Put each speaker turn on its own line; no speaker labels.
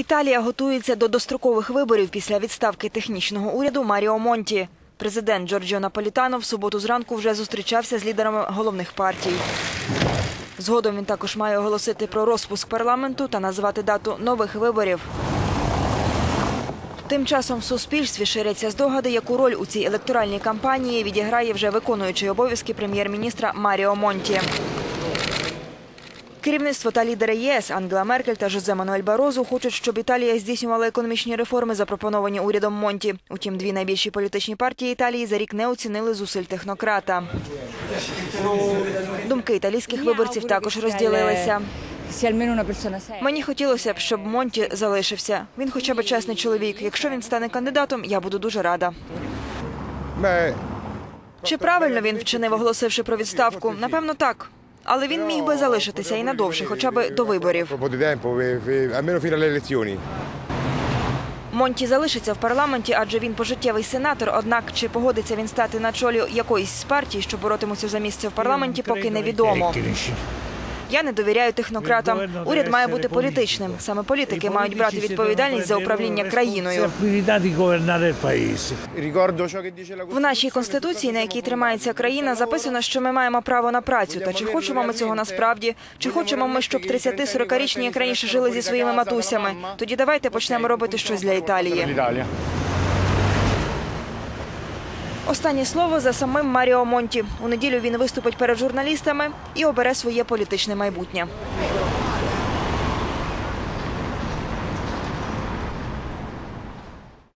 Італія готується до дострокових виборів після відставки технічного уряду Маріо Монті. Президент Джорджіо Наполітано в суботу зранку вже зустрічався з лідерами головних партій. Згодом він також має оголосити про розпуск парламенту та назвати дату нових виборів. Тим часом в суспільстві ширяться здогади, яку роль у цій електоральній кампанії відіграє вже виконуючий обов'язки прем'єр-міністра Маріо Монті. Керівництво та лідери ЄС Ангела Меркель та Жозе Мануель Барозу хочуть, щоб Італія здійснювала економічні реформи, запропоновані урядом Монті. Утім, дві найбільші політичні партії Італії за рік не оцінили зусиль технократа. Думки італійських виборців також розділилися. Мені хотілося б, щоб Монті залишився. Він хоча б чесний чоловік. Якщо він стане кандидатом, я буду дуже рада. Чи правильно він вчинив, оголосивши про відставку? Напевно, так. Але він міг би залишитися і надовше, хоча б до виборів. Монті залишиться в парламенті, адже він пожиттєвий сенатор. Однак чи погодиться він стати на чолі якоїсь з партій, що боротимуться за місце в парламенті, поки невідомо. Я не довіряю технократам. Уряд має бути політичним. Саме політики мають брати відповідальність за управління країною. В нашій конституції, на якій тримається країна, записано, що ми маємо право на працю. Та чи хочемо ми цього насправді? Чи хочемо ми, щоб 30-40-річні, як раніше жили зі своїми матусями? Тоді давайте почнемо робити щось для Італії. Останнє слово за самим Маріо Монті. У неділю він виступить перед журналістами і обере своє політичне майбутнє.